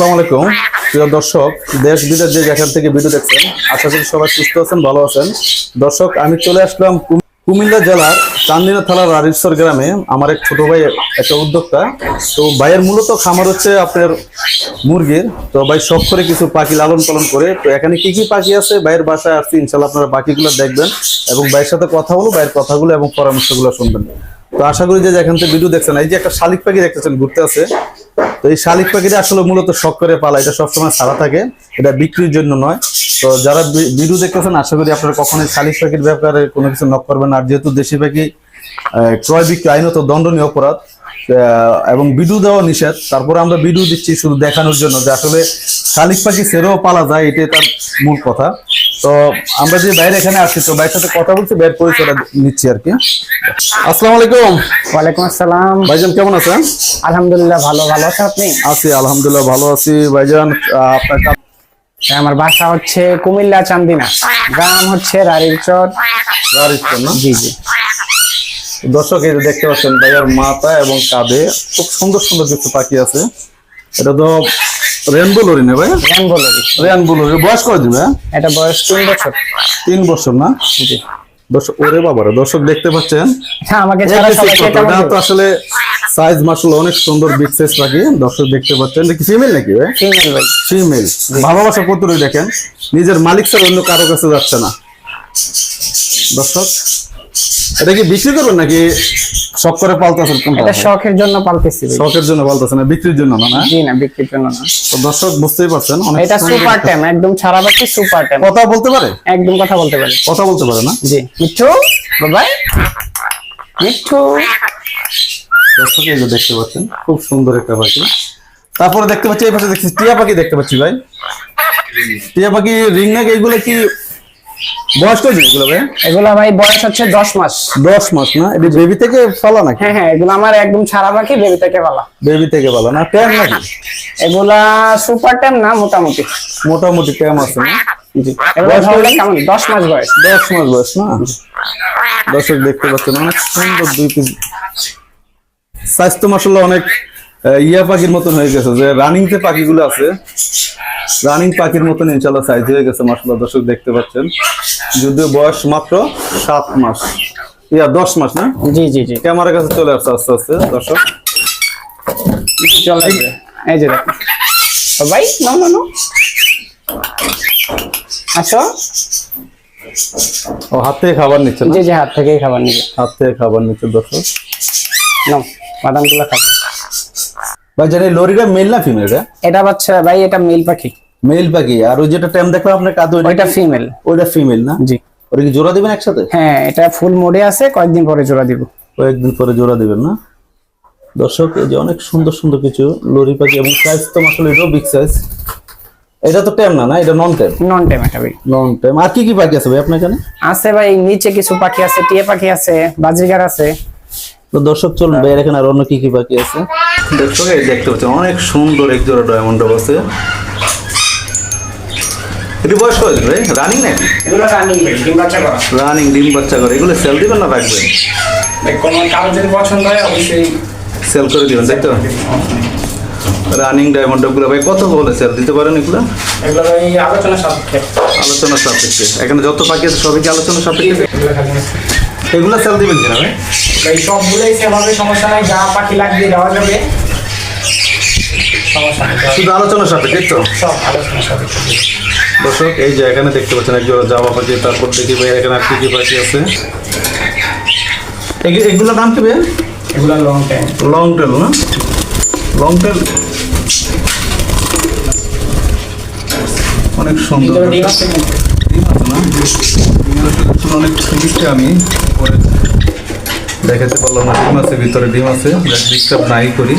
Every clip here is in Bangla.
আসসালামু আলাইকুম। প্রিয় দর্শক, দেশ, বিদেশ যে যেখান থেকে ভিডিও দেখছেন, আশা করি সবাই সুস্থ আছেন, ভালো আছেন। দর্শক, আমি চলে আসলাম কুমিল্লা জেলার চান্দিনা রারিশ্বর গ্রামে, আমার এক ছোট ভাই, একটা উদ্যোক্তা। তো ভাইয়ের মূলত খামার হচ্ছে আপনার মুরগির। তো ভাই শখ করে কিছু পাখি লালন পালন করে। তো এখানে কি কি পাখি আছে? ভাইয়ের বাসায় আসছি ইনশাল্লাহ আপনারা পাখিগুলো দেখবেন। এবং ভাইয়ের সাথে কথা বলব, ভাইয়ের কথাগুলো এবং পরামর্শগুলো শুনবেন। তো আশা করি যে যেখান থেকে ভিডিও দেখছেন, এই যে একটা শালিক পাখি দেখতেছেন, ঘুরতে আছে। তো এই শালিক পাখিটা আসলে মূলত শখ করে পালা এটা সবসময় সারা থাকে। এটা বিক্রির জন্য নয়। তো যারা বি- ভিডিও দেখতেছেন, আশা করি আপনারা কখনোই শালিক পাখির ব্যাপারে কোনো কিছু নক করবেন না। আর যেহেতু দেশি পাখি ক্রয় বিক্রি আইনত দণ্ডনীয় অপরাধ এবং ভিডিও দেওয়া নিষেধ, তারপরে আমরা ভিডিও দিচ্ছি শুধু দেখানোর জন্য যে আসলে শালিক পাখি সেরেও পালা যায়, এটাই তার মূল কথা। তো আমরা যে বাইরে এখানে আসছি তো বাইরের সাথে কথা বলছি বাইরের পরিচয়টা নিচ্ছি আর কি। আসসালামু আলাইকুম। ওয়ালাইকুম আসসালাম। ভাইজান কেমন আছেন? আলহামদুলিল্লাহ ভালো ভালো আছেন আপনি? আছি আলহামদুলিল্লাহ ভালো আছি। ভাইজান আপনার কাছে আমার বাসা হচ্ছে কুমিল্লা চান্দিনা গ্রাম হচ্ছে রারিরচর না? জি জি। দর্শক এই যে দেখতে পাচ্ছেন ভাইয়ার মাথা এবং কাঁধে খুব সুন্দর সুন্দর কিছু পাখি আছে। এটা তো রেনবো লরি না ভাই? জ্ঞান বলি রেনবো লরি বয়স করে দিবে? এটা বয়স তিন বছর। তিন বছর না? জি। দর্শক ওরে বাবারে দর্শক দেখতে পাচ্ছেন? হ্যাঁ আমাকে ছাড়া সবাই এটা তো আসলে সাইজ মাসুল অনেক সুন্দর বিগ সাইজ পাখি। দর্শক দেখতে পাচ্ছেন। কি ফিমেল নাকি ভাই? ফিমেল ভাই। ফিমেল ভালোবাসা কতটুকু দেখেন? নিজের মালিক স্যার অন্য কারও কাছে যাচ্ছে না। দর্শক এটা কি বিক্রি করবেন নাকি শখ করে পালতেছেন কোনটা? এটা শখের জন্য পালতেছি শখের জন্য পালতেছেন না বিক্রির জন্য না না? জি না বিক্রির জন্য না। তো দর্শক বুঝতেই পারছেন অনেক এটা সুপার টাইম একদম ছাড়া বাকি সুপার টাইম কথা বলতে পারে? একদম কথা বলতে পারে। কথা বলতে পারে না? জি মিঠু বাবাই। মিঠু। দর্শক এই যে দেখতে পাচ্ছেন খুব সুন্দর একটা পাখি। তারপরে দেখতে পাচ্ছি এই পাশে দেখছি টিয়া পাখি দেখতে পাচ্ছি ভাই। টিয়া পাখি রিং নাকি এইগুলো কি বয়স কত এগুলো ভাই? এগুলা ভাই বয়স হচ্ছে দশ মাস। দশ মাস না? এটা বেবি থেকে ফালা নাকি? হ্যাঁ হ্যাঁ এগুলো আমার একদম ছাড়া বাকি বেবি থেকে পালা বেবি থেকে ফালা না? ট্যাম নাকি? এগুলা সুপার টাইম না মোটামুটি। মোটামুটি ট্যাম আছে না? জি বয়স কেমন? দশ মাস বয়স। দশ মাস বয়স না? দর্শক দেখতে পাচ্ছেন অনেক সুন্দর দুই পিস স্বাস্থ্য মাসাল্লাহ অনেক ইয়া পাখির মতন হয়ে গেছে যে রানিং যে পাখিগুলো আছে রানিং পাখির মতন ইনশাল্লাহ সাইজ হয়ে গেছে মাসাল্লাহ দর্শক দেখতে পাচ্ছেন। যদিও বয়স মাত্র সাত মাস। ইয়া দশ মাস না? জি জি জি। ক্যামেরার কাছে চলে আসছে আস্তে আস্তে দর্শক। চলে এই যে দেখো। ভাই নাও না নাও। আসো। ও হাত থেকে খাবার নিচ্ছে জি জি হাত থেকেই খাবার নিবে। হাত থেকে খাবার নিচ্ছে দর্শক। নাও বাদামগুলো খাও ভাই জানি লরিটা মেল না ফিমেল রে? এটা বাচ্চা ভাই এটা মেল পাখি। মেল পাখি। আর ওই যেটা টাইম দেখলাম আপনার কাঁধে ওইটা ফিমেল ওইটা ফিমেল না? জি। ওটা কি জোড়া দিবেন একসাথে? হ্যাঁ এটা ফুল মোডে আছে কয়েকদিন পরে জোড়া দিব। কয়েকদিন পরে জোড়া দিবেন না? দর্শক এই যে অনেক সুন্দর সুন্দর কিছু লরি পাখি এবং সাইজ তো আসলে এটাও বিগ সাইজ এটা তো টেম না না? এটা নন টেম নন টাইম এটা ভাই। নন টেম আর কি কি পাখি আছে ভাই আপনার এখানে? আছে ভাই নিচে কিছু পাখি আছে টিয়ে পাখি আছে বাজিগার আছে। তো দর্শক চলুন ভাই এখানে আর অন্য কি কি পাখি আছে? দর্শক এই দেখতে পাচ্ছেন অনেক সুন্দর এক জোড়া ডায়মন্ড আছে এটি বয়স কত ভাই? রানিং নাকি? রানিং ডিম বাচ্চা করা। রানিং ডিম বাচ্চা করে। এগুলো সেল দিবেন না রাখবেন? কারও যদি পছন্দ হয় অবশ্যই সেল করে দিবেন তাই তো? রানিং ডায়মন্ডগুলো ভাই কত বলে সেল দিতে পারেন এগুলো? এগুলো ভাই আলোচনা সাপেক্ষে। আলোচনা সাপেক্ষে। এখানে যত পাখি আছে সবই কি আলোচনা সাপেক্ষে? এগুলো সেল দিবেন কিনা ভাই? এই সবগুলোই সেভাবে সমস্যা নেই যা পাখি লাগবে দেওয়া যাবে। শুধু আলোচনা সাপেক্ষে তো? দর্শক এই যে এখানে দেখতে পাচ্ছেন এক জোড়া জামা পাখি তারপর দেখি ভাই এখানে আর কি কি পাখি আছে। এগু- এগুলোর নাম কি ভাই? এগুলো লং টাইম লং টেল না? লং টেল অনেক সুন্দর। ডিম আছে আছে না? অনেক মিষ্টি আমি। পরে দেখাতে পারলাম না ডিম আছে, ভিতরে ডিম আছে। ডিস্টার্ব নাই করি।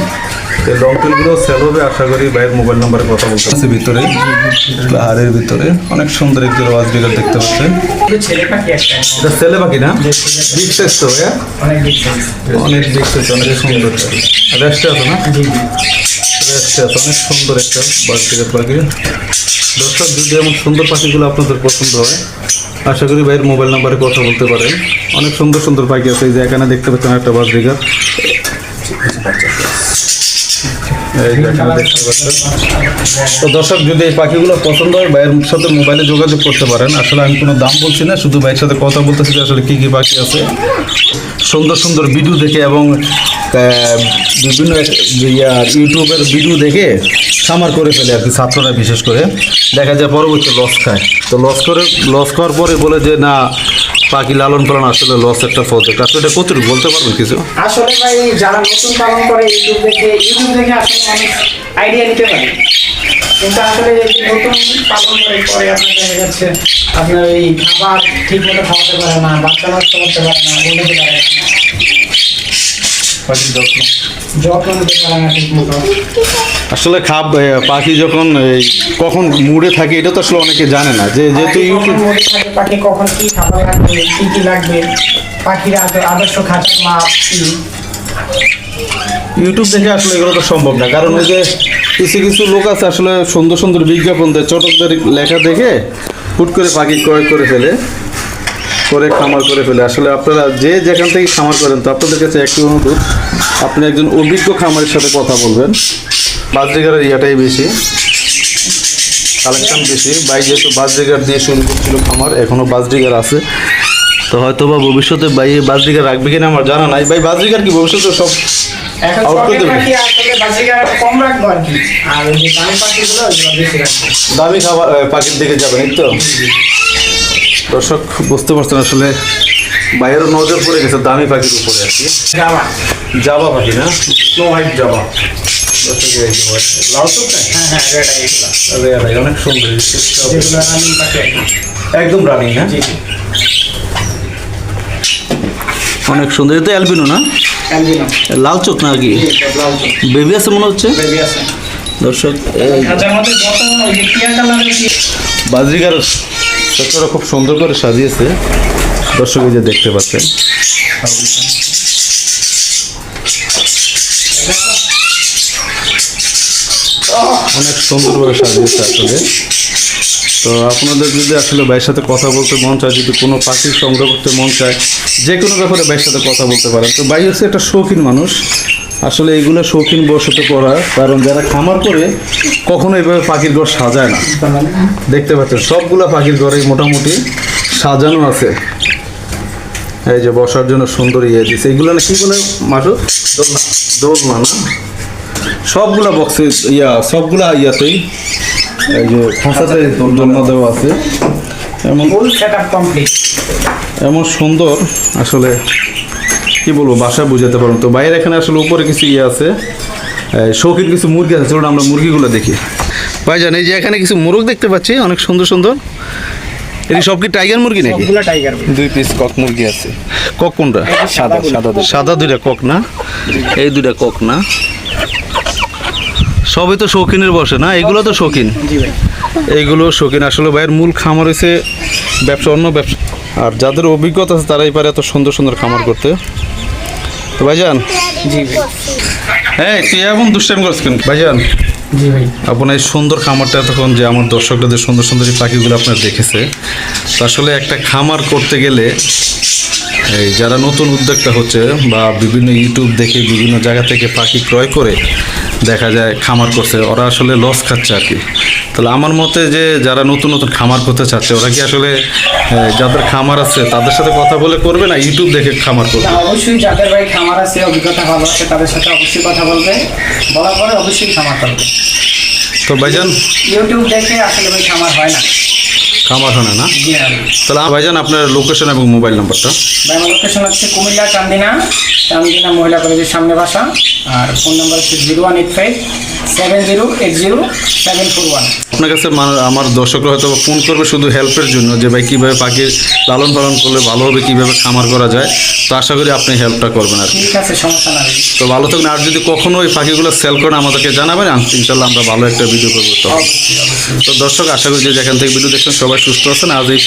এই লং টেলগুলো সেল হবে, আশা করি ভাইয়ের মোবাইল নাম্বারে কথা বলতে আছে ভিতরে হাড়ের ভিতরে। অনেক সুন্দর একজন ওয়াজ বিগার দেখতে পাখি এটা ছেলে পাখি না? বিগ তো ভাইয়া সাইজ অনেক বিগ অনেক সুন্দর। রেস্টে আছে না? রেস্টে আছে, অনেক সুন্দর একটা বাজ বিগার পাখি। দর্শক, যদি এমন সুন্দর পাখিগুলো আপনাদের পছন্দ হয় আশা করি ভাইয়ের মোবাইল নাম্বারে কথা বলতে পারেন। অনেক সুন্দর সুন্দর পাখি আছে, এই যে এখানে দেখতে পাচ্ছেন একটা বাস বিগার তো দর্শক, যদি এই পাখিগুলো পছন্দ হয়, ভাইয়ের সাথে মোবাইলে যোগাযোগ করতে পারেন। আসলে আমি কোনো দাম বলছি না, শুধু ভাইয়ের সাথে কথা বলতেছি আসলে কী কী পাখি আছে। সুন্দর সুন্দর ভিডিও দেখে এবং বিভিন্ন ইউটিউবের ভিডিও দেখে সামার করে ফেলে আর কি ছাত্ররা বিশেষ করে। দেখা যায় পরবর্তী লস খায়। তো লস করে লস খাওয়ার পরে বলে যে, না পাখি লালন পালন আসলে লস একটা প্রজেক্ট আসলে এটা কতটুকু বলতে পারবেন কিছু? আসলে ভাই, যারা নতুন পালন করে ইউটিউব দেখে ইউটিউব দেখে আসলে মানুষ আইডিয়া নিতে পারে। কিন্তু আসলে নতুন পালন করে, পরে আপনার দেখা যাচ্ছে আপনার এই খাবার ঠিক মতো খাওয়াতে পারে না বাচ্চা নষ্ট করতে পারে না, বলতে পারে না পাখির যত্ন যত্ন নিতে পারে না ঠিক মতো আসলে খাপ পাখি যখন এই, কখন মুড়ে থাকে এটা তো আসলে অনেকে জানে না। যে যেহেতু ইউটিউব পাখি কখন কি খাবার লাগবে কি কি লাগবে পাখির আদর্শ মাপ ইউটিউব দেখে আসলে এগুলো তো সম্ভব না। কারণ ওই যে কিছু কিছু লোক আছে আসলে সুন্দর সুন্দর বিজ্ঞাপন দেয় চটকদের লেখা দেখে হুট করে পাখি ক্রয় করে ফেলে করে খামার করে ফেলে। আসলে আপনারা যে যেখান থেকে খামার করেন তো আপনাদের কাছে একটি অনুরোধ আপনি একজন অভিজ্ঞ খামারের সাথে কথা বলবেন। বাজরিগারের ইয়াটাই বেশি। কালেকশন বেশি। বাই যেহেতু বাজরিগার দিয়ে শুরু করছিল খামার এখনও বাজরিগার আছে। তো হয়তো বা ভবিষ্যতে বাই বাজরিগার রাখবে কিনা আমার জানা নাই। ভাই বাজরিগার কি ভবিষ্যতে সব এখন Out করে দেবে। দামি খাবার পাখির দিকে যাবেন এই তো? দর্শক বুঝতে পারছেন আসলে বাইরের নজর পড়ে গেছে দামি পাখির উপরে আর কি। জাবা। পাখি না? Snow white Java? হ্যাঁ হ্যাঁ অনেক সুন্দর। একদম রানিং জি অনেক সুন্দর। এটা অ্যালবিনো না? লাল চোখ না কি? বেবি আছে মনে হচ্ছে? দর্শক কালারের কি বাজরিগার খুব সুন্দর করে সাজিয়েছে। দর্শক এই যে দেখতে পাচ্ছেন। অনেক সুন্দরভাবে সাজিয়েছে আসলে। তো আপনাদের যদি আসলে ভাইয়ের সাথে কথা বলতে মন চায়, যদি কোনো পাখি সংগ্রহ করতে মন চায়, যে কোনো ব্যাপারে ভাইয়ের সাথে কথা বলতে পারেন। তো ভাই হচ্ছে একটা শৌখিন মানুষ। আসলে এইগুলো শৌখিন বসতে করা, কারণ যারা খামার করে, কখনো এইভাবে পাখির ঘর সাজায় না। দেখতে পাচ্ছেন, সবগুলো পাখির ঘরে মোটামুটি সাজানো আছে। এই যে বসার জন্য সুন্দর ইয়ে দিছে। এগুলো না কি বলে মাসু দোলনা না? সবগুলা বক্সে ইয়া সবগুলা ইয়াতেই এই যে খাঁচাতে দোলনা দেওয়া আছে। এমন ফুল সেটআপ কমপ্লিট এমন সুন্দর আসলে কি বলব বাসা বুঝাতে পারব তো বাইরে এখানে আসলে উপরে কিছু ইয়ে আছে। শৌখিন কিছু মুরগি আছে। চলুন আমরা মুরগিগুলো দেখি। ভাইজান এই যে এখানে কিছু মুরগ দেখতে পাচ্ছি অনেক সুন্দর সুন্দর। এটি সব কি টাইগার মুরগি নাকি? সবগুলো টাইগার দুই পিস কক মুরগি আছে। কক কোনটা? সাদা সাদা দুটো। সাদা দুইটা কক না? এই দুইটা কক না? সবই তো শৌখিনের বসে না? এগুলো তো শৌখিন। এইগুলো শৌখিন। আসলে ভাইয়ের মূল খামার হয়েছে ব্যবসা অন্য ব্যবসা। আর যাদের অভিজ্ঞতা আছে তারাই পারে এত সুন্দর সুন্দর খামার করতে। তো ভাইজান? জি ভাই। হ্যাঁ তুই এমন দুষ্টামি করছিস ভাইজান ভাই। আপনার এই সুন্দর খামারটা তখন যে আমার দর্শকদের সুন্দর সুন্দর এই পাখিগুলো আপনার দেখেছে আসলে একটা খামার করতে গেলে এই যারা নতুন উদ্যোক্তা হচ্ছে বা বিভিন্ন ইউটিউব দেখে বিভিন্ন জায়গা থেকে পাখি ক্রয় করে দেখা যায় খামার করছে ওরা আসলে লস খাচ্ছে আর কি। তাহলে আমার মতে যে যারা নতুন নতুন খামার করতে চাচ্ছে ওরা কি আসলে যাদের খামার আছে তাদের সাথে কথা বলে করবে না ইউটিউব দেখে খামার করবে? অবশ্যই যাদের ভাই খামার আছে অভিজ্ঞতা ভালো আছে তাদের সাথে অবশ্যই কথা বলবে। বলার পরে অবশ্যই খামার করবে। তো ভাইজান? ইউটিউব দেখে আসলে ভাই খামার হয় না। হয় না? তাহলে ভাইজান, আপনার লোকেশন এবং মোবাইল নাম্বারটা আমার লোকেশন হচ্ছে কুমিল্লা, চান্দিনা। চান্দিনা মহিলা কলেজের সামনে বাসা। আর ফোন নাম্বার হচ্ছে zero one eight five seven zero eight zero seven four one আপনার কাছে মানে আমার দর্শকরা হয়তো ফোন করবে শুধু হেল্পের জন্য যে ভাই কীভাবে পাখির লালন পালন করলে ভালো হবে কীভাবে খামার করা যায়? তো আশা করি আপনি হেল্পটা করবেন আর কি। ঠিক আছে সমস্যা না তো ভালো থাকবেন। আর যদি কখনো ওই পাখিগুলো সেল করেন আমাদেরকে জানাবেন ইনশাল্লাহ আমরা ভালো একটা ভিডিও করব তো। দর্শক আশা করি যে যেখান থেকে ভিডিও দেখছেন সবাই সুস্থ আছেন। আজ এই।